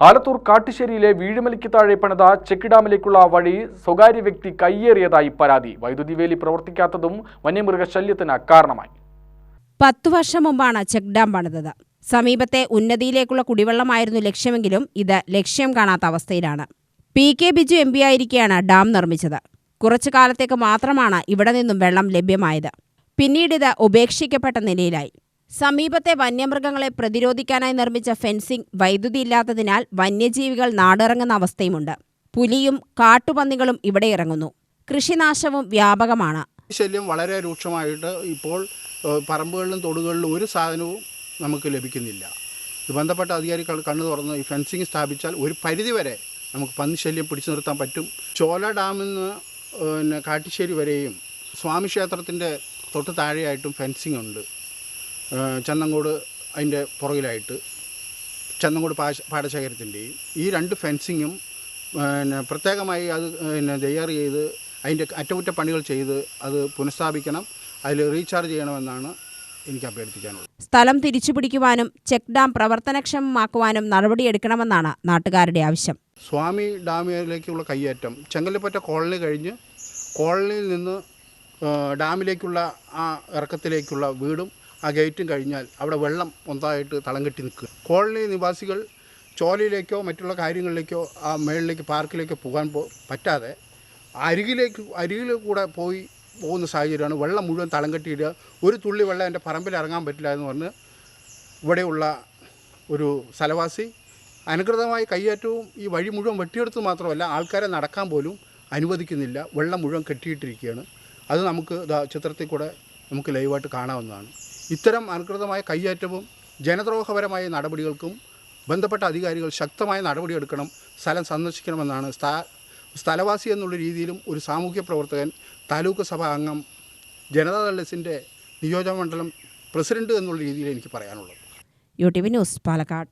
ആലത്തൂർ കാട്ടുശ്ശേരിയിലെ വീഴുമലിക്ക് താഴെ പണിത ചെക്ക് ഡാമിലേക്കുള്ള വഴി സ്വകാര്യ വ്യക്തി കയ്യേറിയതായി പരാതി. വൈദ്യുതി വേലി പ്രവർത്തിക്കാത്തതും വന്യമൃഗശല്യത്തിന് കാരണമായി. പത്തു വർഷം മുമ്പാണ് ചെക്ക് ഡാം പണിതത്. സമീപത്തെ ഉന്നതിയിലേക്കുള്ള കുടിവെള്ളമായിരുന്നു ലക്ഷ്യമെങ്കിലും ഇത് ലക്ഷ്യം കാണാത്ത അവസ്ഥയിലാണ്. P K Biju M P ആയിരിക്കെയാണ് dam നിർമ്മിച്ചത്. കുറച്ചു കാലത്തേക്ക് മാത്രമാണ് ഇവിടെ നിന്നും വെള്ളം ലഭ്യമായത്. പിന്നീട് ഇത് ഉപേക്ഷിക്കപ്പെട്ട നിലയിലായി. സമീപത്തെ വന്യമൃഗങ്ങളെ പ്രതിരോധിക്കാനായി നിർമ്മിച്ച ഫെൻസിംഗ് വൈദ്യുതി ഇല്ലാത്തതിനാൽ വന്യജീവികൾ നാടിറങ്ങുന്ന അവസ്ഥയുമുണ്ട്. പുലിയും കാട്ടുപന്നികളും ഇവിടെ ഇറങ്ങുന്നു. കൃഷിനാശവും വ്യാപകമാണ്. ശല്യം വളരെ രൂക്ഷമായിട്ട് ഇപ്പോൾ പറമ്പുകളിലും തൊടുകളിലും ഒരു സാധനവും നമുക്ക് ലഭിക്കുന്നില്ല. ബന്ധപ്പെട്ട അധികാരികൾ കണ്ണു തുറന്ന് ഈ ഫെൻസിങ് സ്ഥാപിച്ചാൽ ഒരു പരിധിവരെ നമുക്ക് പന്നിശല്യം പിടിച്ചു നിർത്താൻ പറ്റും. ചോല ഡാമിൽ നിന്ന് പിന്നെ കാട്ടിശ്ശേരി വരെയും സ്വാമി ക്ഷേത്രത്തിന്റെ തൊട്ട് താഴെയായിട്ടും ഫെൻസിങ് ഉണ്ട്. ചന്നങ്കോട് അതിന്റെ പുറകിലായിട്ട് ചന്നങ്കോട് പാശ പാടശേഖരത്തിന്റെയും ഈ രണ്ട് ഫെൻസിങ്ങും പിന്നെ പ്രത്യേകമായി അത് പിന്നെ തയ്യാർ ചെയ്ത് അതിന്റെ അറ്റകുറ്റപ്പണികൾ ചെയ്ത് അത് പുനഃസ്ഥാപിക്കണം അതിൽ റീചാർജ് ചെയ്യണമെന്നാണ് എനിക്ക് അഭ്യർത്ഥിക്കാനുള്ളത്. സ്ഥലം തിരിച്ചുപിടിക്കുവാനും ചെക്ക് ഡാം പ്രവർത്തനക്ഷമമാക്കുവാനും നടപടിയെടുക്കണമെന്നാണ് നാട്ടുകാരുടെ ആവശ്യം. സ്വാമി ഡാമിലേക്കുള്ള കയ്യേറ്റം ചെങ്കല്ലിപ്പറ്റ കോളനി കഴിഞ്ഞ് കോളനിയിൽ നിന്ന് ഡാമിലേക്കുള്ള ആ ഇറക്കത്തിലേക്കുള്ള വീടും ആ ഗേറ്റും കഴിഞ്ഞാൽ അവിടെ വെള്ളം ഒന്നായിട്ട് തളം കെട്ടി നിൽക്കുക. കോളനി നിവാസികൾ ചോലയിലേക്കോ മറ്റുള്ള കാര്യങ്ങളിലേക്കോ ആ മേളിലേക്ക് പാർക്കിലേക്കോ പോകാൻ പറ്റാതെ അരികിലേക്ക് അരികിൽ കൂടെ പോയി പോകുന്ന സാഹചര്യമാണ് വെള്ളം മുഴുവൻ തളം കെട്ടിയിടുക ഒരു തുള്ളി വെള്ളം എന്റെ പറമ്പിൽ ഇറങ്ങാൻ പറ്റില്ല എന്ന് പറഞ്ഞ് ഇവിടെയുള്ള ഒരു സ്ഥലവാസി അനുകൃതമായി കയ്യേറ്റവും ഈ വഴി മുഴുവൻ വെട്ടിയെടുത്ത് മാത്രമല്ല ആൾക്കാരെ നടക്കാൻ പോലും അനുവദിക്കുന്നില്ല. വെള്ളം മുഴുവൻ കെട്ടിയിട്ടിരിക്കുകയാണ്. അത് നമുക്ക് ചിത്രത്തിൽ കൂടെ നമുക്ക് ലൈവായിട്ട് കാണാവുന്നതാണ്. ഇത്തരം അനുകൃതമായ കയ്യേറ്റവും ജനദ്രോഹപരമായ നടപടികൾക്കും ബന്ധപ്പെട്ട അധികാരികൾ ശക്തമായ നടപടിയെടുക്കണം സ്ഥലം സന്ദർശിക്കണമെന്നാണ് സ്ഥാ സ്ഥലവാസി എന്നുള്ള രീതിയിലും ഒരു സാമൂഹ്യ പ്രവർത്തകൻ താലൂക്ക് സഭാ അംഗം ജനതാദൾ നിയോജക നിയോജകമണ്ഡലം പ്രസിഡന്റ് എന്നുള്ള രീതിയിൽ എനിക്ക് പറയാനുള്ളത്. U T V news Palakkad.